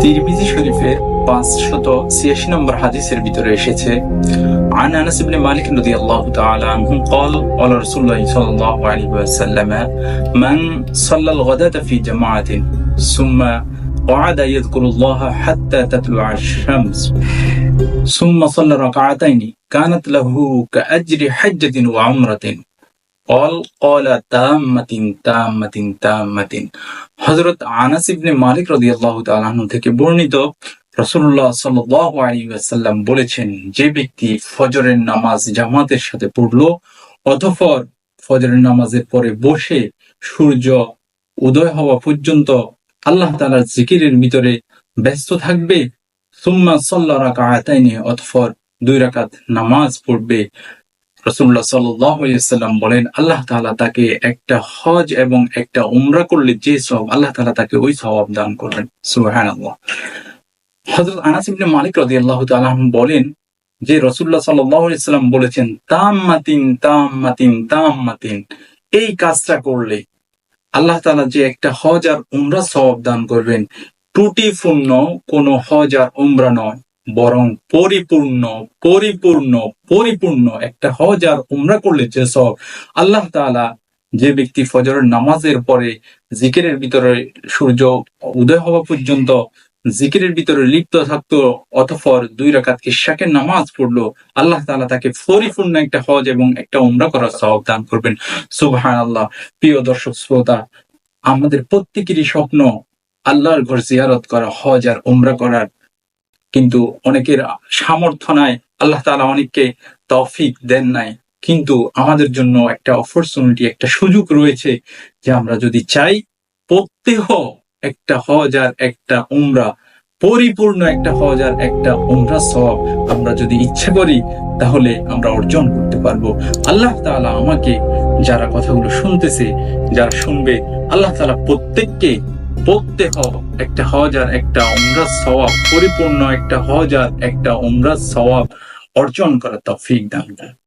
তিরমিজি শরীফের পাঁচশত ছিয়াশি নম্বর হাদিসের ভিতরে এসেছে عن انس بن مالك رضي الله تعالى عنه قال قال رسول الله صلى الله عليه وسلم من صلى الغداة في جماعة ثم قعد يذكر الله حتى تطلع الشمس ثم صلى ركعتين كانت له كأجر حجة وعمرة অল কলা তাম মাতিন তাম মাতিন তাম মাতিন হজরত আনাস ইবনে মালিক রদিয়াল্লাহ তালাহনু থেকে বর্ণিত রসুল্লাহ সাল আলী আসাল্লাম বলেছেন, যে ব্যক্তি ফজরের নামাজ জামাতের সাথে পড়ল অথফর ফজরের নামাজের পরে বসে সূর্য উদয় হওয়া পর্যন্ত আল্লাহ তালার জিকিরের ভিতরে ব্যস্ত থাকবে, সুম্মা সাল্লা রাকা আতাইনে অথফর দুই রাকাত নামাজ পড়বে। রসুল্লাহ সাল্লাম বলেন, আল্লাহ তাআলা তাকে একটা হজ এবং একটা উমরা করলে যে সব আল্লাহ তাআলা তাকে ওই সওয়াব দান করবেন সুবহানাল্লাহ। হযরত আনাস ইবনে মালিক তাআলা আনহু বলেন যে রসুল্লাহ সাল্লাম বলেছেন, তাম্মাতিন তাম্মাতিন তাম্মাতিন, এই কাজটা করলে আল্লাহ তাআলা যে একটা হজ আর উমরা সওয়াব দান করবেন। ত্রুটিপূর্ণ কোনো হজ আর উমরা নয়। বরং পরিপূর্ণ পরিপূর্ণ পরিপূর্ণ একটা হজ আর উমরা করলে যে সব আল্লাহ তাআলা যে ব্যক্তি ফজরের নামাজের পরে জিকিরের ভিতরে সূর্য উদয় হওয়া পর্যন্ত জিকিরের ভিতরে লিপ্ত থাকতো, অতঃপর দুই রাকাত ইশাকের নামাজ পড়ল, আল্লাহ তাআলা তাকে পরিপূর্ণ একটা হজ এবং একটা উমরা করার সওয়াব দান করবেন। সুবহানাল্লাহ। প্রিয় দর্শক শ্রোতা, আমাদের প্রত্যেকেরই স্বপ্ন আল্লাহর ঘর জিয়ারত করা, হজ আর উমরা করার। কিন্তু অনেকের সামর্থ্য নাই, আল্লাহ তাআলা অনেককে তফিক দেন নাই। কিন্তু আমাদের জন্য একটা অপরচুনিটি একটা সুযোগ রয়েছে যে আমরা যদি চাই, প্রত্যেহ একটা হজ আর একটা উমরা, পরিপূর্ণ একটা হজ আর একটা উমরা সব আমরা যদি ইচ্ছা করি, তাহলে আমরা অর্জন করতে পারব। আল্লাহ তাআলা আমাকে যারা কথাগুলো শুনতেছে, যারা শুনবে, আল্লাহ তাআলা প্রত্যেককে প্রত্যেক একটা হজ আর একটা উমরা স্বভাব পরিপূর্ণ একটা হজ আর একটা উমরা সওয়াব অর্জন করা তফিক দান